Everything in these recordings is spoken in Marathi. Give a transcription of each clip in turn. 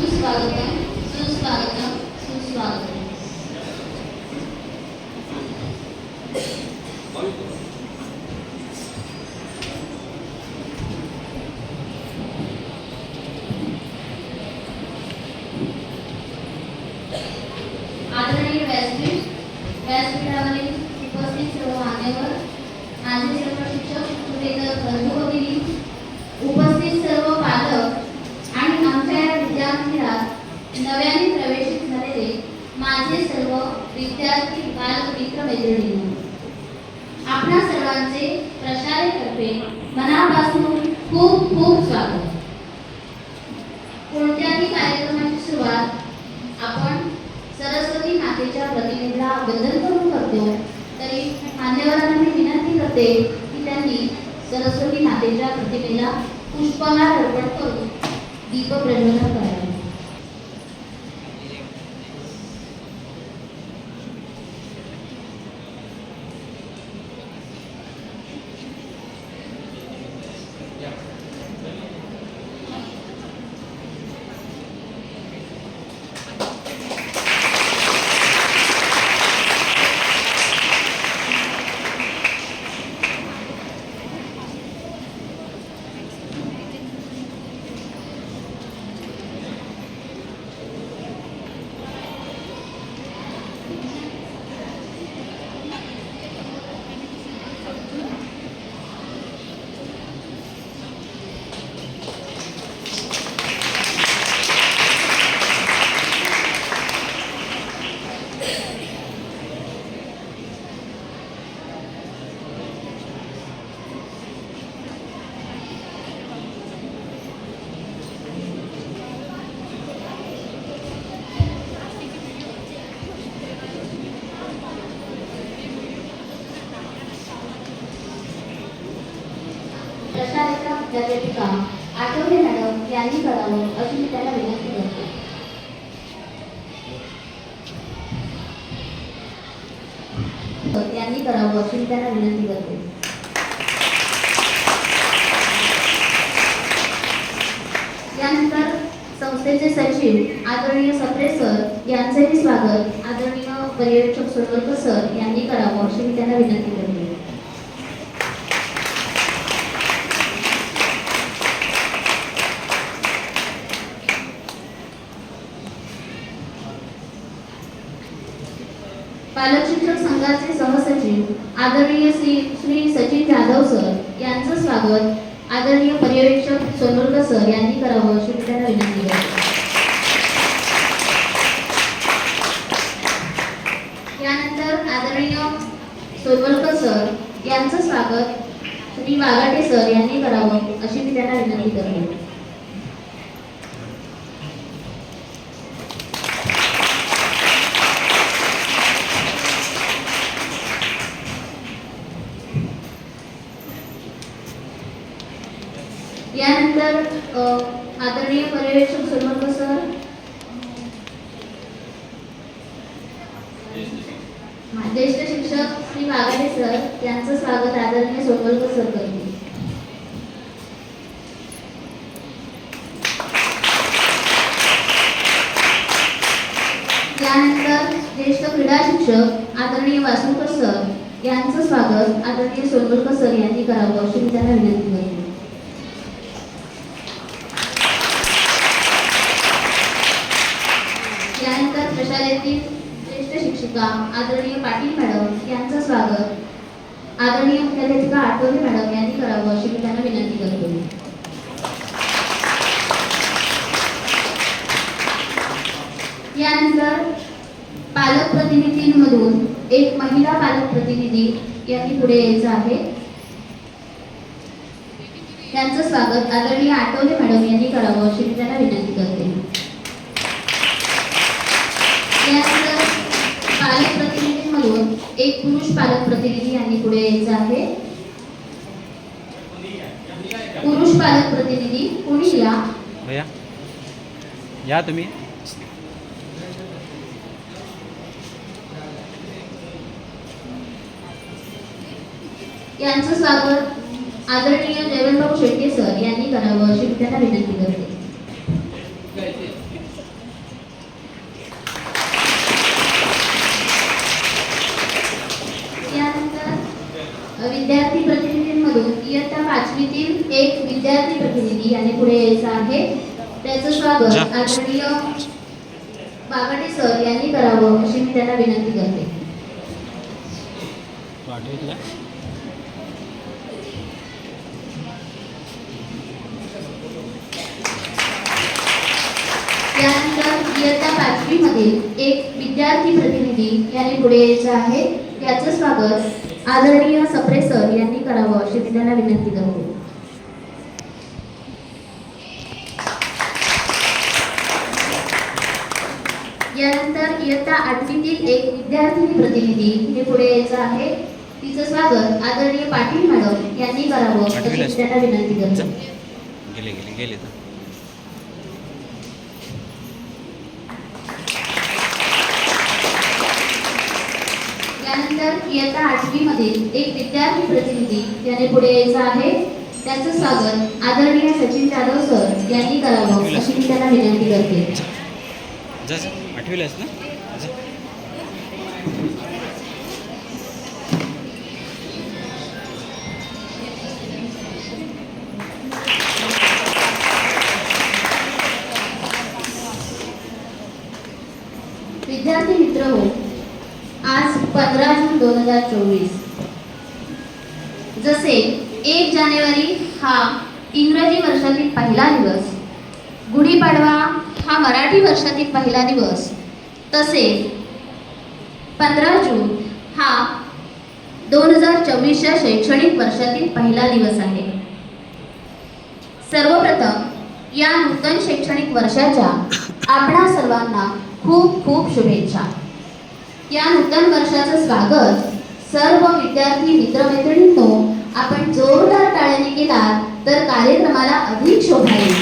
सुस्वागतम सुस्वागतम सुस्वागतम आदरणीय व्यासपीठ व्यासपीठावरील उपस्थित सर्व मान्यवर माझे सर्व शिक्षक शिक्षकेतर बंधू भगिनी उपस्थित सर्व पालक आणि आमच्या या विद्यार्थ्यात नव्याने प्रवेशित झालेले माझे सर्व विद्यार्थी बालक मित्र मैत्रिणी आपणा सर्वांचे प्रशालेतर्फे मनापासून खूप खूप स्वागत कोणत्याही कार्यक्रमाची सुरुवात आपण सरस्वती मातेच्या प्रतिमेला वंदन करून करतो तरी मान्यवरांना मी विनंती करते की त्यांनी सरस्वती मातेच्या प्रतिमेला पुष्पहार अर्पण करून दीप प्रज्वलन करावे. प्रशालेच्या मुख्याध्यापिका आठवले मॅडम यांनी करावं अशी पालक संघाचे सहसचिव आदरणीय श्री श्री सचिन जाधव सर यांचं स्वागत. आदरणीय पर्यवेक्षक सोनुर्ग सर यांनी करावं. अशी त्यांना विनंती करते यानंतर आदरणीय सोनवलकर सर यांचं स्वागत. श्री वाघाटे सर यांनी करावं अशी मी त्यांना विनंती करतो यानंतर अ, आदरणीय पर्यवेक्षक सोनवलकर सर मा- ज्येष्ठ शिक्षक श्री वाघाडे सर यांचं स्वागत आदरणीय सोनवलकर सर करतील यानंतर ज्येष्ठ क्रीडा शिक्षक आदरणीय वासुकर सर यांचं स्वागत आदरणीय सोनवलकर सर यांनी करावं अशी मी त्यांना विनंती करते. यानंतर प्रशालेतील ज्येष्ठ शिक्षिका आदरणीय पाटील मॅडम यांचं स्वागत आदरणीय मुख्याध्यापिका आठवले मॅडम यांनी करावं अशी मी त्यांना विनंती करतो. यानंतर पालक प्रतिनिधींमधून एक महिला पालक प्रतिनिधी यांनी पुढे यायचं आहे. त्यांचं स्वागत आदरणीय आठवले मॅडम यांनी करावं अशी मी त्यांना विनंती करते. पालक प्रतिनिधी म्हणून एक पुरुष पालक प्रतिनिधी यांनी पुढे यायचं आहे. पुरुष पालक प्रतिनिधी कोणी या तुम्ही. यांचं स्वागत आदरणीय जयवंतभाऊ शेट्टे सर यांनी करावं अशी त्यांना विनंती करते. विद्यार्थी प्रतिनिधींमधून इयत्ता पाचवीतील एक विद्यार्थी प्रतिनिधी याने पुढे यायचं आहे. त्याचं स्वागत आदरणीय बागटे सर यांनी करावं अशी मी त्यांना विनंती करते. मधील एक विद्यार्थी प्रतिनिधी यांनी पुढे यायचं आहे. त्याचं स्वागत आदरणीय सप्रे सर यांनी करावं अशी मी त्यांना विनंती करते. यानंतर इयत्ता आठवीतील एक विद्यार्थिनी प्रतिनिधी हे पुढे यायचं आहे. तिचं स्वागत आदरणीय पाटील मॅडम यांनी करावं अशी त्यांना विनंती करते. गेले गेले गेले तर त्यानंतर इयत्ता आठवी मधील एक विद्यार्थी प्रतिनिधी याने पुढे यायचं आहे. त्याचं स्वागत आदरणीय सचिन जाधव सर यांनी करावं अशी मी त्यांना विनंती करते. जा जा. आठवीला आहेस ना. विद्यार्थी मित्र हो आज पंधरा जून दोन हजार चोवीस. जसे एक जानेवारी हा इंग्रजी वर्षातील पहिला दिवस गुढीपाडवा हा मराठी वर्षातील पहिला दिवस तसेच पंधरा जून हा दोन हजार चोवीसच्या शैक्षणिक वर्षातील पहिला दिवस आहे. सर्वप्रथम या नूतन शैक्षणिक वर्षाच्या आपणा सर्वांना खूप खूप शुभेच्छा. या नूतन वर्षाचं स्वागत सर्व विद्यार्थी मित्रमैत्रिणींनो आपण जोरदार टाळ्याने केला तर कार्यक्रमाला अधिक शोभा येईल.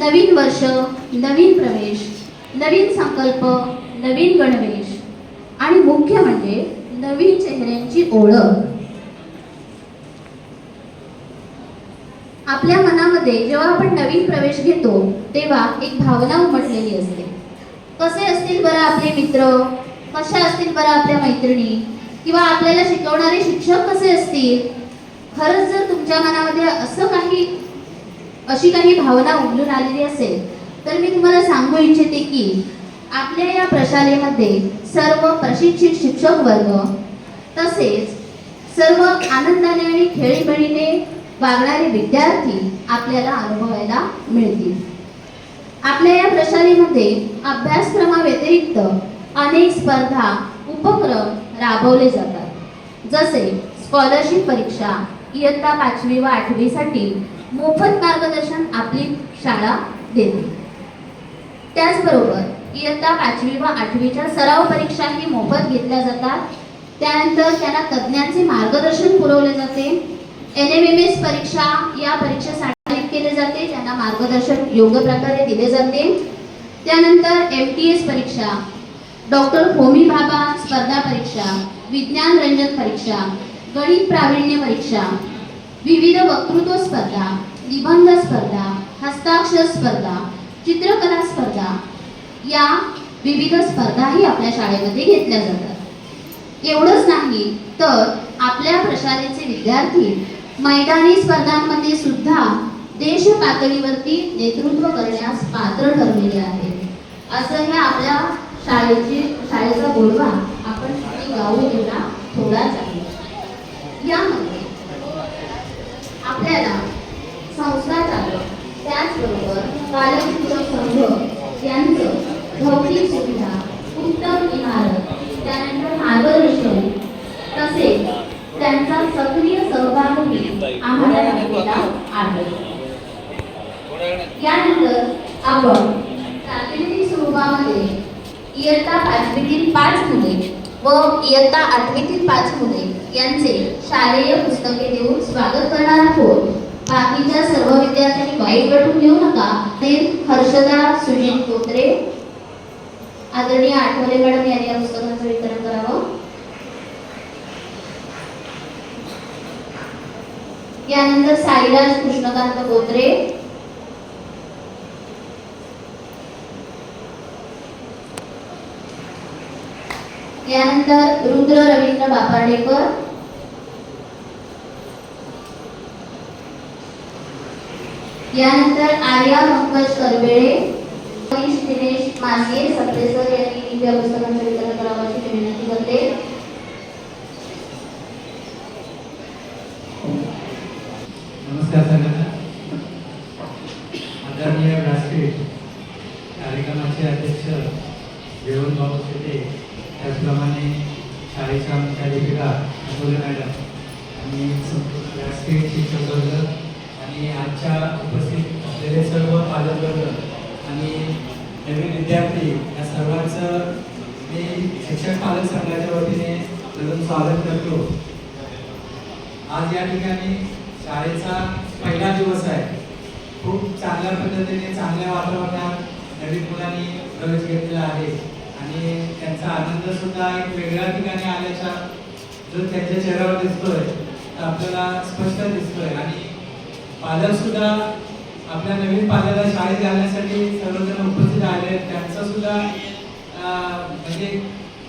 नवीन वर्ष नवीन प्रवेश नवीन संकल्प नवीन गणवेश. आणि मुख्य म्हणजे नवीन चेहऱ्यांची ओळख. आपल्या मनामध्ये जेव्हा आपण नवीन प्रवेश घेतो तेव्हा एक भावना उमटलेली असते. कसे असतील बरं आपले मित्र? कशा असतील बरं आपल्या मैत्रिणी? किंवा आपल्याला शिकवणारे शिक्षक कसे असतील? खरंच जर तुमच्या मनामध्ये असं काही अशी काही भावना उमलून आलेली असेल तर मी तुम्हाला सांगू इच्छिते की आपल्या या प्रशालेमध्ये सर्व प्रशिक्षित शिक्षक वर्ग तसेच सर्व आनंदाने आणि खेळीमेळीने वागणारे विद्यार्थी आपल्याला अनुभवायला मिळतील. आपल्या या प्रशालेमध्ये अभ्यासक्रमाव्यतिरिक्त अनेक स्पर्धा उपक्रम राबवले जातात. जसे स्कॉलरशिप परीक्षा इयत्ता पाचवी व आठवीसाठी मोफत मार्गदर्शन आपली शाळा देते. त्याचबरोबर इयत्ता पाचवी व आठवीच्या सराव परीक्षाही मोफत घेतल्या जातात. त्यानंतर त्यांना तज्ज्ञांचे मार्गदर्शन पुरवले जाते. एन एम एम एस परीक्षा या परीक्षेसाठी केले जाते. त्यांना मार्गदर्शन योग्य प्रकारे दिले जाते. त्यानंतर एम टी एस परीक्षा डॉक्टर होमी भाभा स्पर्धा परीक्षा विज्ञान रंजन परीक्षा गणित प्रावीण्य परीक्षा विविध वक्तृत्व स्पर्धा निबंध स्पर्धा हस्ताक्षर स्पर्धा चित्रकला स्पर्धा या विविध स्पर्धाही आपल्या शाळेमध्ये घेतल्या जातात. एवढंच नाही तर आपल्या प्रशालेचे विद्यार्थी मैदानी स्पर्धांमध्ये सुद्धा देश पातळीवरती नेतृत्व करण्यास पात्र ठरलेले आहे. असं हे आपल्या शाळेची शाळेचा गोडवा आपण गाऊ एवढा थोडाच आहे. यामध्ये आपल्याला संस्था चालक त्याचबरोबर बालशिक्षक संघ यांचं भौतिक सुविधा उत्तम इमारत त्यानंतर मार्गदर्शन तसेच त्यांचा सक्रिय सहभागही आम्हाला लाभलेला आढळतो यानंतर आपण प्रातिनिधिक स्वरूपामध्ये इयत्ता पाचवीतील पाच मुले व इयत्ता आठवीतील पाच मुले यांचे शालेय पुस्तके देऊन स्वागत करणार आहोत. बाकीच्या सर्व विद्यार्थ्यांनी वाईट वाटून घेऊ नका ते हर्षदा सुनील कोत्रे. आदरणीय आठवले मॅडम यांनी या पुस्तकांचं वितरण करावं. यानंतर साईराज कृष्णकांत कोत्रे. यानंतर रुद्र रवींद्र बापार्डेकर यानंतर आर्या पंकज करबेळे मनीष दिनेश मासे सप्रेसर यांनी या पुस्तकांचं वितरण करावं अशी विनंती करते. नमस्कार सगळ्यांना. आदरणीय व्यासपीठ कार्यक्रमाचे अध्यक्ष देवण भाऊ शेटे त्याचप्रमाणे शाळेच्या मुख्याध्यापिका अकोले मॅडम आणि संपूर्ण व्यासपीठ शिक्षकवर्ग आणि आजच्या उपस्थित असलेले सर्व पालकवर्ग आणि नवीन विद्यार्थी या सर्वांचं मी शिक्षक पालक संघाच्या वतीने प्रथम स्वागत करतो. आज या ठिकाणी शाळेचा पहिला दिवस आहे. खूप चांगल्या पद्धतीने चांगल्या वातावरणात नवीन मुलांनी प्रवेश घेतलेला आहे. आणि त्यांचा आनंद सुद्धा एक वेगळ्या ठिकाणी आल्याचा जो त्यांच्या चेहऱ्यावर दिसतोय तर आपल्याला स्पष्ट दिसतोय. आणि पालक सुद्धा आपल्या नवीन पाल्याला शाळेत घालण्यासाठी सर्वजण उपस्थित आले आहेत. त्यांचा सुद्धा म्हणजे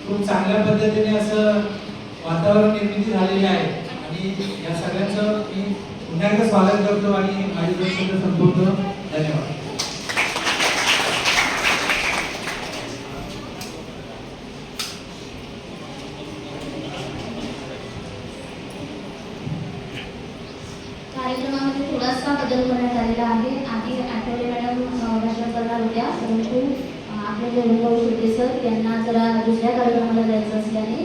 खूप चांगल्या पद्धतीने असं वातावरण निर्मिती झालेली आहे. आणि या सगळ्यांचं मी पुन्हा एकदा स्वागत करतो आणि माझी संपवतो धन्यवाद कार्यक्रमामध्ये थोडासा बदल करण्यात आलेला आहे आधी आठवले मॅडम अ, भाषण करणार होत्या परंतु आपले जे अनुभव शेटे सर यांना जरा दुसऱ्या कार्यक्रमाला जायचं असल्याने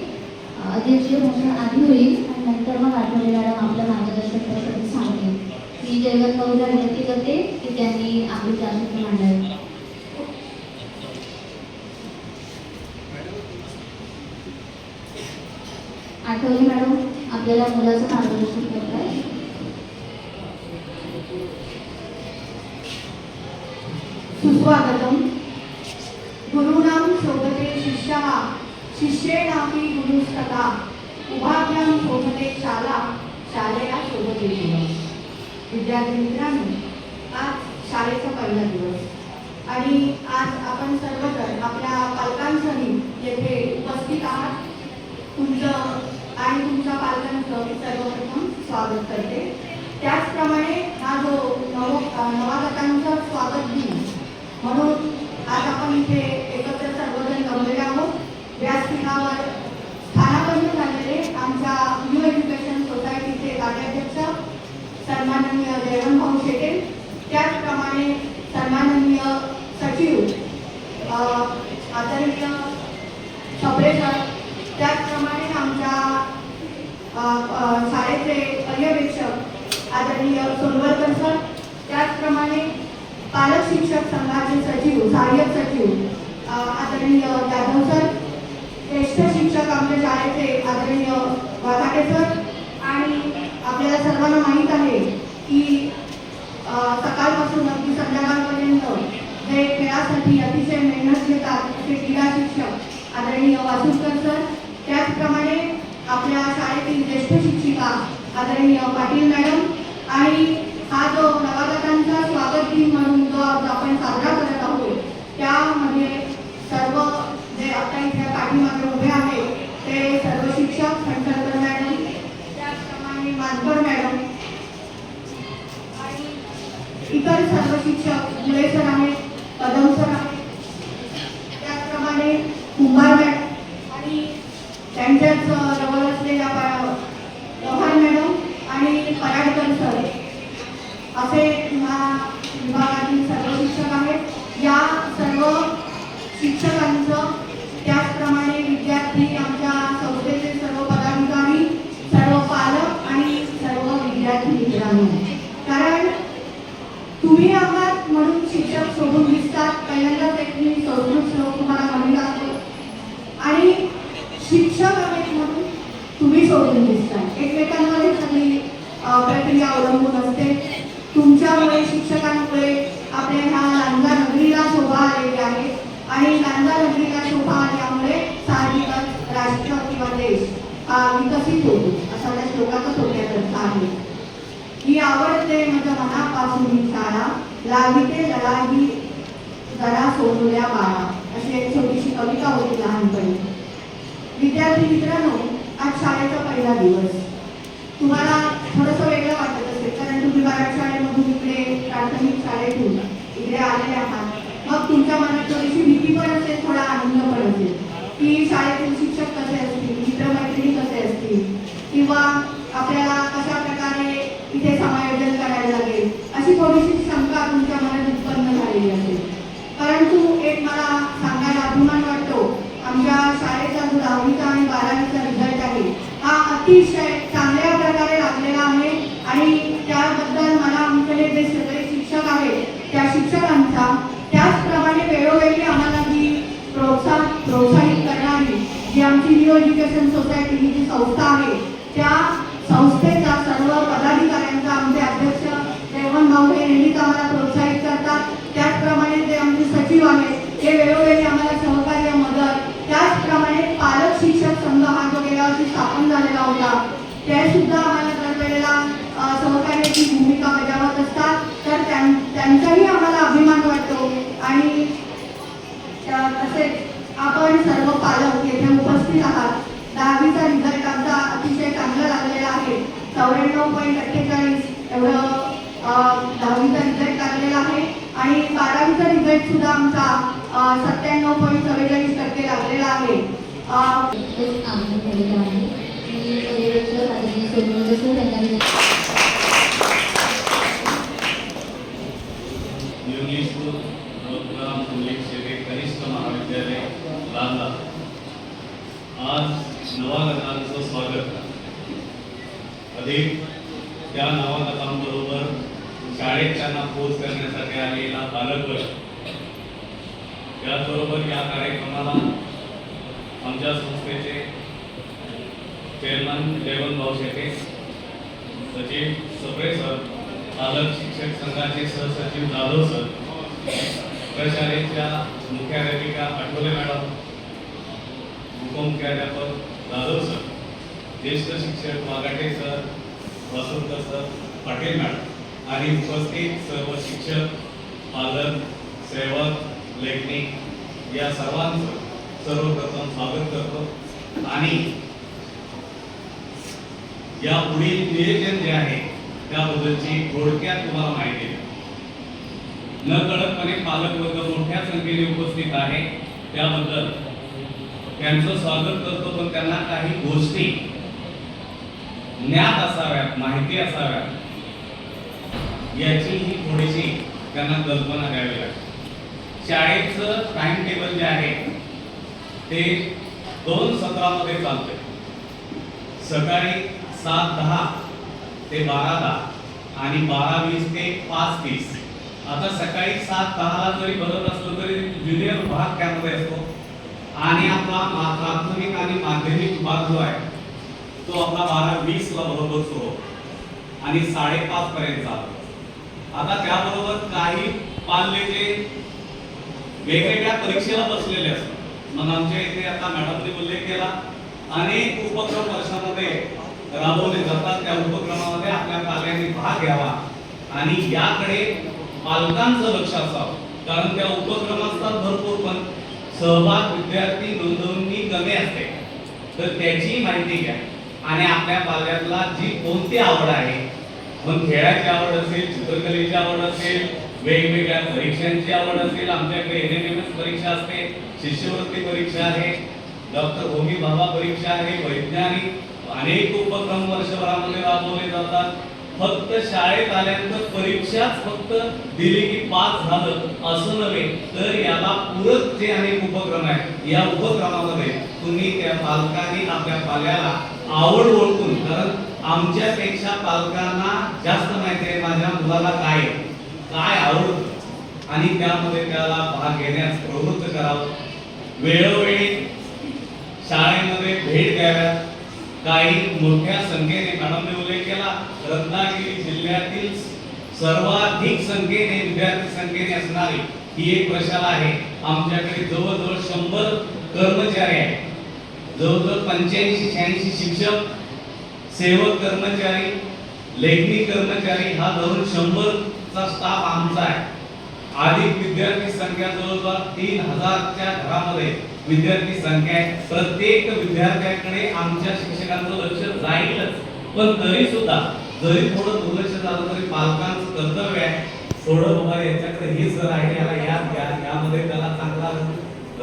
अ, अध्यक्षीय भाषण आधी होईल आणि नंतर मग आठवले मॅडम आपलं मार्गदर्शन करण्यासाठी सांगतील. मी जयवंत भाऊला विनंती करते की त्यांनी आपली प्राशंत्य मांडावी आठवले मॅडम आपल्याला मुलाचं मार्गदर्शन सुस्वागतम गुरूणां शोभते शिष्यः शिष्येणापि गुरुस्तथा. उभाभ्यां शोभते शाला शालेया शोभते दिवस विद्यार्थी मित्रांनो आज शाळेचा पहिला दिवस. आणि आज आपण सर्वजण आपल्या पालकांसही येथे उपस्थित आहात. तुमचं आणि तुमच्या पालकांचं मी सर्वप्रथम स्वागत करते. त्याचप्रमाणे हा जो नव नवागतांचा स्वागत दिन म्हणून आज आपण इथे एकत्र सर्वजण जमलेले आहोत. व्यासपीठावर स्थानापन्न झालेले आमच्या न्यू एज्युकेशन सोसायटीचे कार्याध्यक्ष सन्माननीय जयवंत भाऊ शेटे. त्याचप्रमाणे सन्माननीय सचिव अ, आदरणीय सप्रेसर त्याचप्रमाणे आमच्या अ, अ, शाळेचे पर्यवेक्षक आदरणीय सोनवरकर सर त्याचप्रमाणे पालक शिक्षक संघाचे सचिव सहाय्यक सचिव अ, आदरणीय जाधव सर ज्येष्ठ शिक्षक आमच्या शाळेचे आदरणीय वाघाटे सर आणि आपल्याला सर्वांना माहीत आहे की अ, सकाळपासून अगदी संध्याकाळपर्यंत जे खेळासाठी अतिशय मेहनत घेतात असे क्रीडा शिक्षक आदरणीय वासुकर सर त्याचप्रमाणे आपल्या शाळेतील ज्येष्ठ शिक्षिका आदरणीय पाटील मॅडम आणि हा जो नवागतांचा स्वागत दिन म्हणून जो आज आपण साजरा करत आहोत त्यामध्ये सर्व जे आता इथे पाठीमागे उभे आहेत ते सर्व शिक्षक खंडकर मॅडम त्याचप्रमाणे मानकर मॅडम आणि इतर सर्व शिक्षक मुळे सर आहेत कदम सर आहेत त्याचप्रमाणे कुंभार मॅडम आणि त्यांच्याच जवळ असलेल्या पा- चव्हाण मॅडम आणि पराडकर सर असे या विभागातील सर्व शिक्षक आहेत या सर्व शिक्षकांचं त्याचप्रमाणे विद्यार्थी आमच्या संस्थेचे सर्व पदाधिकारी सर्व पालक आणि सर्व विद्यार्थी मित्रांनो कारण तुम्ही आहात म्हणून शिक्षक सोडून दिसतात पहिल्यांदाच एक मी संस्कृत श्लोक तुम्हाला म्हणून लागतो आणि शिक्षक आहेत म्हणून तुम्ही सोडून दिसताय एकमेकांमध्ये सगळी अ, प्रक्रिया अवलंबून असते तुमच्यामुळे शिक्षकांमुळे आपल्या ह्या लांजा नगरीला शोभा आलेली आहे आणि लांजा नगरीला शोभा आल्यामुळे साहजिकच राष्ट्र किंवा देश हा विकसित होतो. असा त्या श्लोकाचा थोडक्यात आहे. ही आवडते माझ्या मनापासून ही शाळा. लाविते लढाई जरा सोडूया बाळा. अशी एक छोटीशी कविता होती लहानपणी. विद्यार्थी मित्रांनो आज शाळेचा पहिला दिवस. तुम्हाला थोडंसं वेगळं वाटत असेल कारण तुम्ही मराठी शाळेमधून इकडे प्राथमिक शाळेतून इकडे आलेले आहात. मग तुमच्या मनात थोडीशी भीती पण असेल थोडा आनंद पण असेल. की शाळेतील शिक्षक कसे असतील मित्रमैत्रिणी कसे असतील? किंवा आपल्याला कशा प्रकारे इथे समायोजन करायला लागेल? अशी थोडीशी शंका तुमच्या मनात उत्पन्न झालेली असेल. परंतु एक मला सांगायला अभिमान वाटतो आमच्या शाळेचा जो दहावीचा आणि बारावीचा रिझल्ट आहे हा अतिशय चांगल्या प्रकारे लागलेला आहे आणि त्याबद्दल मला आमच्याकडे जे सगळे शिक्षक आहेत त्या शिक्षकांचा वेळोवेळी आम्हाला जी प्रोत्साह प्रोत्साहित करणारी जी आमची न्यू एज्युकेशन सोसायटी ही जी संस्था आहे त्या संस्थेच्या सर्व पदाधिकाऱ्यांचा आमचे अध्यक्ष रेवण भाऊ हे नेहमीच आम्हाला प्रोत्साहित करतात. त्याचप्रमाणे जे आमचे सचिव आहेत ते वेळोवेळी आम्हाला सहकार्य मदत त्याचप्रमाणे पालक शिक्षक संघ हा जो गेल्या वर्षी स्थापन झालेला होता ते सुद्धा आम्हाला दरवेळेला सहकार्याची भूमिका बजावत असतात तर त्यां- त्यांचाही आम्हाला अभिमान वाटतो. आणि तसेच आपण सर्व पालक येथे उपस्थित आहात. दहावीचा रिझल्ट आमचा अतिशय चांगला लागलेला आहे. चौऱ्याण्णव पॉईंट अठ्ठेचाळीस एवढं दहावीचा रिझल्ट लागलेला आहे. आणि बारावीचा रिझल्ट सुद्धा आमचा सत्त्याण्णव पॉईंट चव्वेचाळीस टक्के लागलेला आहे. आहे मी पर्यवेक्षक आदरणीय सोनवणे सर यांना विनंती इंग्लिश स्कूल प्रोग्राम इंग्लिश शेते कनिष्ठ महाविद्यालय लांजा आज नवागतांचं स्वागत अधिक त्या नवागतांबरोबर शाळेत त्यांना पोच करण्यासाठी आलेला पालकवर्ग त्याचबरोबर या कार्यक्रमाला आमच्या संस्थेचे चेअरमन जयवंत शेटे सचिव सप्रे सर पालक शिक्षक संघाचे सहसचिव जाधव सर प्रशालेच्या मुख्याध्यापिका आठवले मॅडम उपमुख्याध्यापक जाधव सर ज्येष्ठ शिक्षक Waghate sir Vasant sir Patil madam आणि उपस्थित सर्व शिक्षक पालक सेवक लेखनिक या सर्वांचं सर्वप्रथम स्वागत करतो आणि या पुढील नियोजन जे आहे त्याबद्दलची थोडक्यात तुम्हाला माहिती न कळतपणे पालक वर्ग मोठ्या संख्येने उपस्थित आहे त्याबद्दल त्यांचं स्वागत करतो पण त्यांना काही गोष्टी ज्ञात असाव्यात माहिती असाव्यात याची ही थोडीशी त्यांना कल्पना द्यावी लागते. शाळेचं टाइम टेबल जे आहे ते दोन सत्रामध्ये चालतंय. सकाळी सात दहा ते बारा दहा आणि बारा वीस ते पाच तीस. आता सकाळी सात दहाला जरी बघत असलो तरी ज्युनियर भाग त्यामध्ये असतो. आणि आपला प्राथमिक आणि माध्यमिक भाग जो आहे तो आपला बारा वीसला बरोबर सुरू आणि साडेपाच पर्यंत चालतो आता त्याबरोबर काही पाल्य जे वेगवेगळ्या परीक्षेला बसलेले असतात. मग आमच्या इथे आता मॅडमने उल्लेख केला अनेक उपक्रम वर्षामध्ये राबवले जातात. त्या उपक्रमामध्ये आपल्या पाल्यांनी भाग घ्यावा आणि याकडे पालकांचं लक्ष असावं. कारण त्या उपक्रम असतात भरपूर पण सहभाग विद्यार्थी नोंदवणी कमी असते. तर त्याची माहिती घ्या. आणि आपल्या पाल्यातला जी कोणती आवड आहे मग खेळाची आवड असेल चित्रकलेची आवड असेल वेगवेगळ्या परीक्षांची आवड असेल आमच्याकडे एन एम एस परीक्षा असते शिष्यवृत्ती परीक्षा आहे डॉक्टर होमी भाभा परीक्षा आहे वैज्ञानिक अनेक उपक्रम वर्षभरामध्ये राबवले जातात. फक्त शाळेत आल्यानंतर परीक्षाच फक्त दिली की पास झालं असं नव्हे तर याला पूरक जे अनेक उपक्रम आहेत या उपक्रमामध्ये तुम्ही त्या पालकांनी आपल्या पाल्याला आवड ओळखून कारण आमच्यापेक्षा पालकांना जास्त माहिती आहे माझ्या मुलाला काय काय आवडतं आणि त्यामध्ये त्याला भाग घेण्यास प्रवृत्त करावं. वेळोवेळी शाळेमध्ये भेट द्याव्यात. काही मोठ्या संख्येने मॅडमने उल्लेख केला. रत्नागिरी जिल्ह्यातील सर्वाधिक संख्येने विद्यार्थी संख्येने असणारी ही एक प्रशाला आहे. आमच्याकडे जवळजवळ शंभर कर्मचारी आहेत. जवळजवळ पंच्याऐंशी शहाऐंशी शिक्षक सेवक कर्मचारी लेखनी कर्मचारी हा धरून चा स्टाफ आमचा आहे. अधिक विद्यार्थी संख्या जवळपास तीन हजारच्या घरामध्ये विद्यार्थी संख्या आहे. प्रत्येक विद्यार्थ्याकडे आमच्या शिक्षकांचं लक्ष जाईलच. पण तरी सुद्धा जरी थोडं दुर्लक्ष झालं तरी पालकांचं कर्तव्य आहे. थोडं बाबा याच्याकडे हे सर आहे याला याद घ्या यामध्ये त्याला चांगला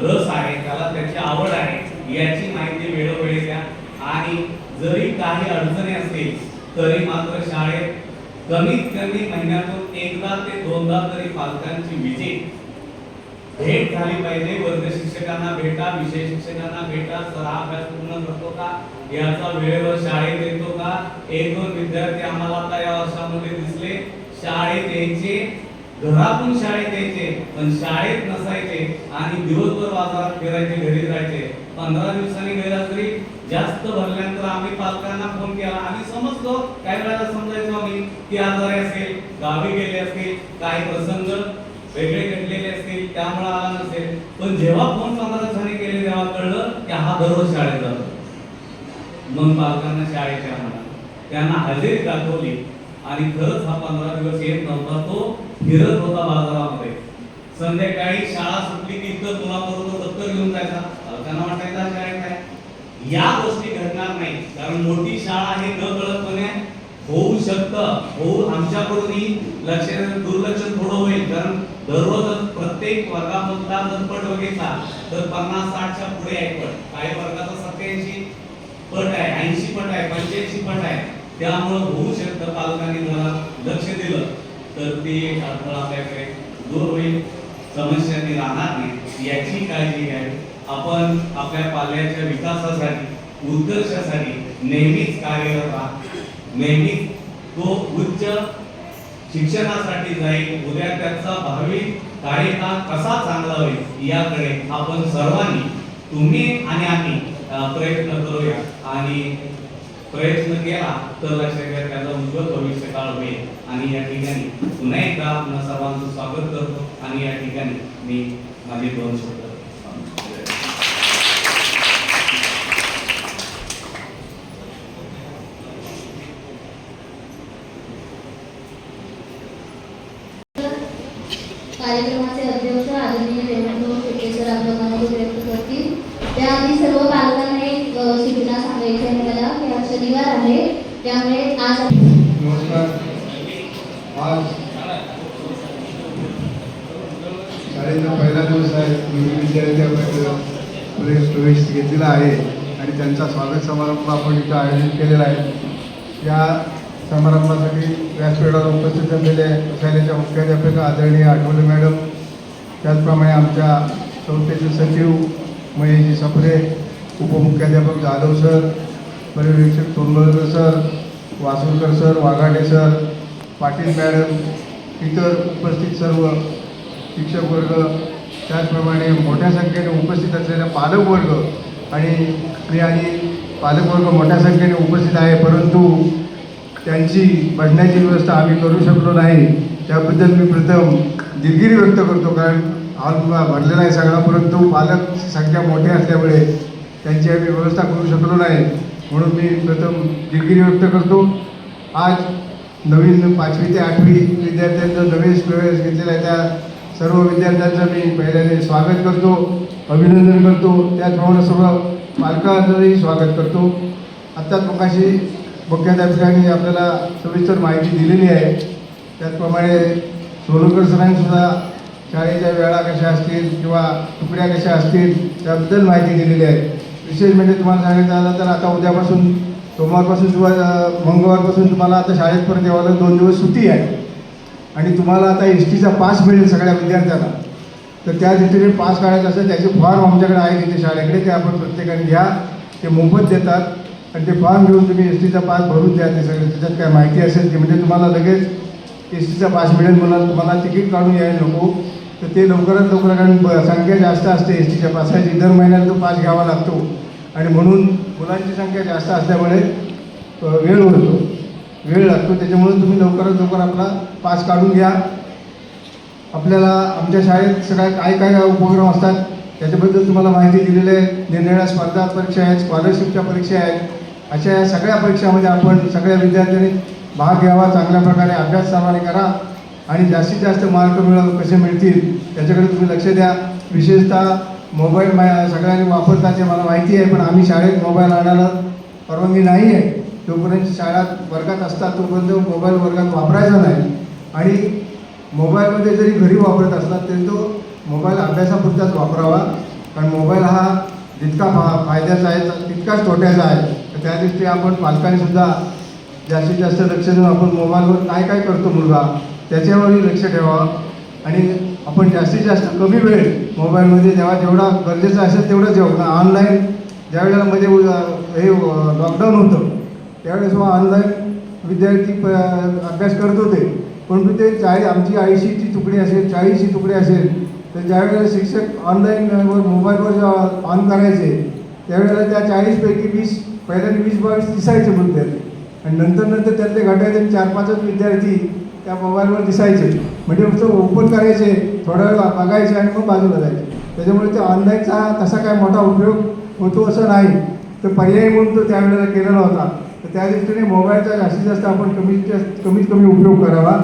रस आहे त्याला त्याची आवड आहे याची माहिती वेळोवेळी द्या. आणि जरी काही अडचणी असतील तरी मात्र शाळेत कमीत कमी महिन्यातून एकदा ते दोनदा तरी पालकांची विजिट भेट झाली पाहिजे. वर्ग शिक्षकांना भेटा विषय शिक्षकांना भेटा. सर अभ्यास पूर्ण करतो का? याचा वेळेवर शाळेत येतो का? एक दोन विद्यार्थी आम्हाला आता या वर्षामध्ये दिसले. शाळेत यायचे. घरातून शाळेत यायचे पण शाळेत नसायचे आणि दिवसभर बाजारात फिरायचे घरी जायचे. पंधरा दिवसांनी गेला तरी जास्त भरल्यानंतर आम्ही पालकांना फोन केला. आम्ही समजतो काही वेळेला समजायचो आम्ही की आजारी असेल गावी गेले असतील काही प्रसंग वेगळे घडलेले असतील त्यामुळे आला नसेल. पण जेव्हा फोन पंधरा केले तेव्हा कळलं की हा दररोज शाळेत जातो. मग पालकांना शाळेच्या म्हणा त्यांना हजेरी दाखवली. आणि खरंच हा पंधरा दिवस येत नव्हता. तो फिरत होता बाजारामध्ये. संध्याकाळी शाळा सुटली की इतर मुलाबरोबर दप्तर घेऊन जायचा पालकांना वाटायचा हा शाळेत आहे या गोष्टी घडणार नाही कारण मोठी शाळा हे न कळतपणे होऊ शकतं. होऊ आमच्याकडूनही लक्ष दुर्लक्ष थोडं होईल. कारण दररोज प्रत्येक वर्गामधला जर पट बघितला तर पन्नास साठच्या पुढे आहे पट. काही वर्गाचा सत्याऐंशी पट आहे ऐंशी पट आहे पंच्याऐंशी पट आहे. त्यामुळं होऊ शकतं. पालकांनी जरा लक्ष दिलं तर ते एक अडथळा आपल्याकडे दूर होईल. समस्यांनी राहणार नाही. याची काळजी घ्यावी. आपण आपल्या पाल्याच्या विकासासाठी उत्कर्षासाठी नेहमीच कार्यरत राहा नेहमीच तो उच्च शिक्षणासाठी जाईल उद्या त्याचा भावी कार्यकाळ कसा चांगला होईल याकडे आपण सर्वांनी तुम्ही आणि आम्ही प्रयत्न करूया. आणि प्रयत्न केला तर लक्षात घ्या त्याचा उज्ज्वल भविष्य काळ होईल. आणि या ठिकाणी पुन्हा एकदा आपण सर्वांचं स्वागत करतो. आणि या ठिकाणी मी माझे दोन शब्द थांबवतो. कार्यक्रमाचे अध्यक्ष आदरणीय रेवणभाऊ शेट्टे सर आपलं मनोगत व्यक्त करतील त्याआधी सर्व पालकांना एक अ, सूचना सांगायची आहे मला की आज शनिवार आहे त्यामुळे आज नमस्कार आज शाळेचा पहिला दिवस आहे नवीन विद्यार्थी आपण प्रवेश प्रवेश घेतलेला आहे आणि त्यांचा स्वागत समारंभ आपण इथं आयोजित केलेला आहे. या समारंभासाठी व्यासपीठावर उपस्थित झालेले शालेच्या मुख्याध्यापक आदरणीय आठवले मॅडम त्याचप्रमाणे आमच्या संस्थेचे सचिव महेशजी सफरे उपमुख्याध्यापक जाधव सर पर्यवेक्षक Tondwalkar sir Wasurkar sir Waghate sir Patil madam इतर उपस्थित सर्व शिक्षक वर्ग त्याचप्रमाणे मोठ्या संख्येने उपस्थित असलेला पालकवर्ग आणि मी पालकवर्ग पालक वर्ग मोठ्या संख्येने उपस्थित आहे परंतु त्यांची बसण्याची व्यवस्था आम्ही करू शकलो नाही. त्याबद्दल मी प्रथम दिलगिरी व्यक्त करतो कारण हॉल भरलेला आहे सगळा परंतु पालक संख्या मोठी असल्यामुळे त्यांची आम्ही व्यवस्था करू शकलो नाही. म्हणून मी प्रथम दिलगिरी व्यक्त करतो. आज नवीन पाचवी ते आठवी विद्यार्थ्यांचा नवीन प्रवेश घेतलेला आहे. त्या सर्व विद्यार्थ्यांचं मी पहिल्याने स्वागत करतो अभिनंदन करतो. त्याचप्रमाणे सर्व पालकांचंही स्वागत करतो. आत्ताच मगाशी मुख्याध्यापकांनी आपल्याला सविस्तर माहिती दिलेली आहे. त्याचप्रमाणे सोलकर सरांनीसुद्धा शाळेच्या वेळा कशा असतील किंवा तुकड्या कशा असतील त्याबद्दल माहिती दिलेली आहे. विशेष म्हणजे तुम्हाला सांगायचं झालं तर आता उद्यापासून सोमवारपासून किंवा मंगळवारपासून तुम्हाला आता शाळेत परत यावं दोन दिवस सुट्टी आहे. आणि तुम्हाला आता एस टीचा पास मिळेल सगळ्या विद्यार्थ्यांना. तर त्या दृष्टीने पास काढायचं असेल त्याचे फॉर्म आमच्याकडे आहे तिथे शाळेकडे ते आपण प्रत्येकाने घ्या. ते मोफत देतात. आणि ते फॉर्म घेऊन तुम्ही एस टीचा पास भरून द्या. ते सगळे त्याच्यात काय माहिती असेल ती. म्हणजे तुम्हाला लगेच एस टीचा पास मिळेल म्हणून तुम्हाला तिकीट काढून यायला नको. तर ते लवकरात लवकर कारण ब- संख्या जास्त असते एस टीच्या पासाची. दर महिन्याला तो पास घ्यावा लागतो. आणि म्हणून मुलांची संख्या जास्त असल्यामुळे वेळ होतो वेळ लागतो. त्याच्यामुळे तुम्ही लवकरात लवकर आपला पास काढून घ्या. आपल्याला आमच्या शाळेत सगळ्या काय काय उपक्रम असतात त्याच्याबद्दल तुम्हाला माहिती दिलेली आहे. निरनिळ्या स्पर्धा परीक्षा आहेत स्कॉलरशिपच्या परीक्षा आहेत. अशा या सगळ्या परीक्षामध्ये आपण सगळ्या विद्यार्थ्यांनी भाग घ्यावा चांगल्या प्रकारे अभ्यास सर्वांनी करा आणि जास्तीत जास्त मार्क मिळव कसे मिळतील त्याच्याकडे तुम्ही लक्ष द्या. विशेषतः मोबाईल मा सगळ्यांनी वापरताचे मला माहिती आहे पण आम्ही शाळेत मोबाईल आणायला परवानगी नाही आहे. जोपर्यंत शाळा वर्गात असतात तोपर्यंत मोबाईल वर्गात वापरायचा नाही. आणि मोबाईलमध्ये जरी घरी वापरत असला तरी तो मोबाईल अभ्यासापुरताच वापरावा. कारण मोबाईल हा जितका फा फायद्याचा आहे तितकाच तोट्याचा आहे. तर त्या दृष्टी आपण पालकांनीसुद्धा जास्तीत जास्त लक्ष देऊन आपण मोबाईलवर काय काय करतो मुलगा त्याच्यावरही लक्ष ठेवावं. आणि आपण जास्तीत जास्त कमी वेळ मोबाईलमध्ये जेव्हा जेवढा गरजेचा असेल तेवढं जेव्हा ऑनलाईन ज्या वेळेला मध्ये हे लॉकडाऊन होतं त्यावेळेस ऑनलाईन विद्यार्थी प अभ्यास करत होते परंतु ते चाळी आमची ऐंशीची तुकडी असेल चाळीसची तुकडी असेल तर ज्यावेळेला शिक्षक ऑनलाईनवर मोबाईलवर जेव्हा ऑन करायचे त्यावेळेला त्या चाळीसपैकी वीस पहिल्यांदा वीस बावीस दिसायचे विद्यार्थी आणि नंतर नंतर त्यातले घटायचे चार पाचच विद्यार्थी त्या मोबाईलवर दिसायचे. म्हणजे फक्त ओपन करायचे थोडा वेळ बघायचे आणि मग बाजूला जायचे. त्याच्यामुळे ते ऑनलाईनचा तसा काय मोठा उपयोग होतो असं नाही. तर पर्याय म्हणून तो त्यावेळेला केलेला होता. तर त्या दृष्टीने मोबाईलचा जास्तीत जास्त आपण कमीत जास्त कमीत कमी उपयोग करावा.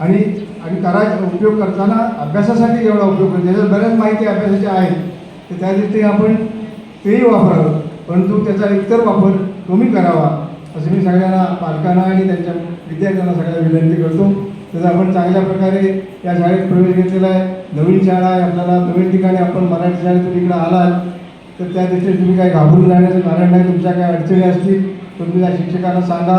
आणि आणि करायचा उपयोग करताना अभ्यासासाठी जेवढा उपयोग करतो. त्याच्यात बऱ्याच माहिती अभ्यासाच्या आहेत तर त्या दृष्टीने आपण तेही वापरावं. परंतु त्याचा इतर वापर कमी करावा असं मी सगळ्यांना पालकांना आणि त्यांच्या विद्यार्थ्यांना सगळ्यांना विनंती करतो. त्याचा आपण चांगल्या प्रकारे या शाळेत प्रवेश घेतलेला आहे. नवीन शाळा आहे आपल्याला. नवीन ठिकाणी आपण मराठी शाळेतून इकडे आलात. तर त्या दृष्टीने तुम्ही काही घाबरून जाण्याचं कारण नाही. तुमच्या काही अडचणी असतील तर तुम्ही त्या शिक्षकांना सांगा.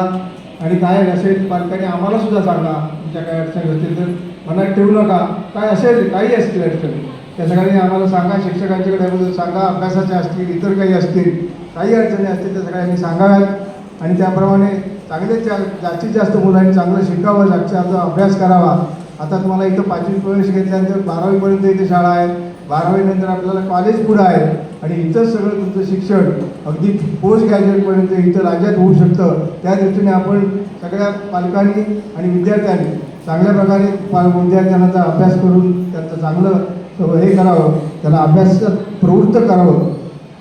आणि काय असेल पालकांनी आम्हाला सुद्धा सांगा. तुमच्या काही अडचणी होतील तर मनात ठेवू नका. काय असेल काही असतील अडचणी. त्या सगळ्यांनी आम्हाला सांगा शिक्षकांच्याकडे सांगा अभ्यासाच्या असतील इतर काही असतील काही अडचणी असतील त्या सगळ्यांनी सांगाव्यात. आणि त्याप्रमाणे चांगले जा जास्तीत जास्त मुलांनी चांगलं शिकावं जागचा अभ्यास करावा. आता तुम्हाला इथं पाचवी प्रवेश घेतल्यानंतर बारावीपर्यंत इथे शाळा आहे. बारावीनंतर आपल्याला कॉलेज पुढं आहे. आणि इथंच सगळं तुमचं शिक्षण अगदी पोस्ट ग्रॅज्युएटपर्यंत इथं राज्यात होऊ शकतं. त्या दृष्टीने आपण सगळ्या पालकांनी आणि विद्यार्थ्यांनी चांगल्या प्रकारे पा विद्यार्थ्यांचा अभ्यास करून त्यांचं चांगलं हे करावं त्याला अभ्यासात प्रवृत्त करावं.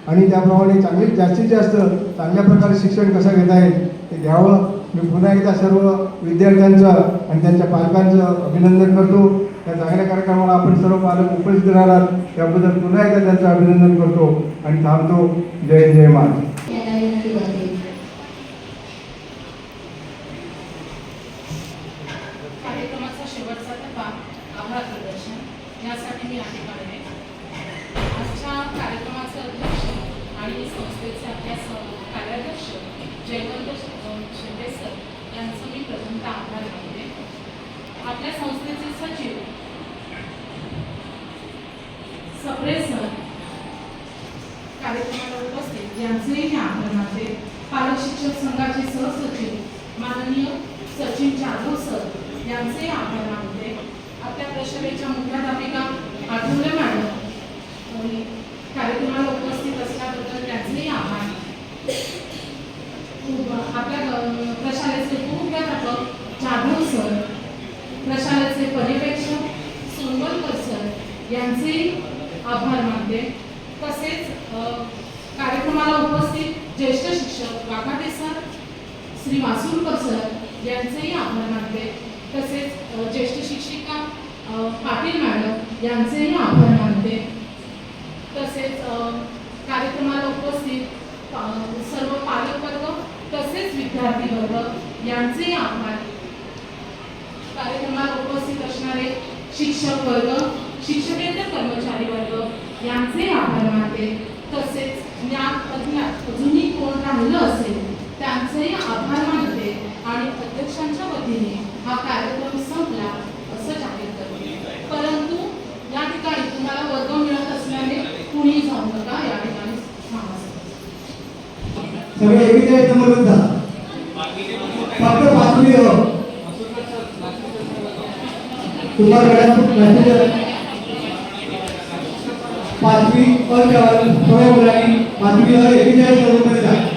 आणि त्याप्रमाणे चांगले जास्तीत जास्त चांगल्या प्रकारे शिक्षण कसं घेता येईल ते घ्यावं. मी पुन्हा एकदा सर्व विद्यार्थ्यांचं आणि त्यांच्या पालकांचं अभिनंदन करतो. या चांगल्या कार्यक्रमाला आपण सर्व पालक उपस्थित राहणार त्याबद्दल पुन्हा एकदा त्यांचं अभिनंदन करतो आणि थांबतो. जय जय महाराज याला विनंती करते कार्यक्रमाचा शेवटचा टप्पा आभार प्रदर्शन यासाठी मी आहे काढले आजच्या कार्यक्रमाचे अध्यक्ष आणि संस्थेचे अभ्यास कार्याध्यक्ष जयवंत शिंदे सर यांचं मी प्रथमतः आभार मानते आपल्या संस्थेचे सचिव. सप्रे सर. कार्यक्रमाला उपस्थित. यांचेही मी आभार मानते पालक शिक्षक संघाचे सहसचिव माननीय सचिन जाधव सर यांचेही आभार मानते आपल्या प्रशालेच्या मुख्याध्यापिका आठवले मॅडम. आणि कार्यक्रमाला उपस्थित असल्याबद्दल त्यांचेही आभार आपल्या प्रशालेचे उपमुख्याध्यापक जाधव सर प्रशालेचे पर्यवेक्षक सोनवलकर सर यांचेही आभार मानते. तसेच कार्यक्रमाला उपस्थित ज्येष्ठ शिक्षक वाघाटे सर श्री वासुलकर सर यांचेही आभार मानते. तसेच ज्येष्ठ शिक्षिका पाटील मॅडम यांचेही आभार मानते तसेच अ, कार्यक्रमाला उपस्थित पा- सर्व पालक वर्ग तसेच विद्यार्थी वर्ग यांचे आभार. कार्यक्रमात उपस्थित असणारे शिक्षक वर्ग शिक्षकेतर कर्मचारी वर्ग यांचे आभार मानते. तसेच अज्ञात अजूनही कोण राहिलं असेल त्यांचेही आभार मानते आणि अध्यक्षांच्या वतीने हा कार्यक्रम संपला असं जाहीर करते. परंतु या ठिकाणी तुम्हाला वर्ग मिळत असल्याने कुणी जाऊ नका या ठिकाणी सगळे एकीकडे जा. फक्त पाचवी हो तुम्हाला पाचवी अ ठेवा मुलांनी पाचवी अ एकेचाळीस रुपये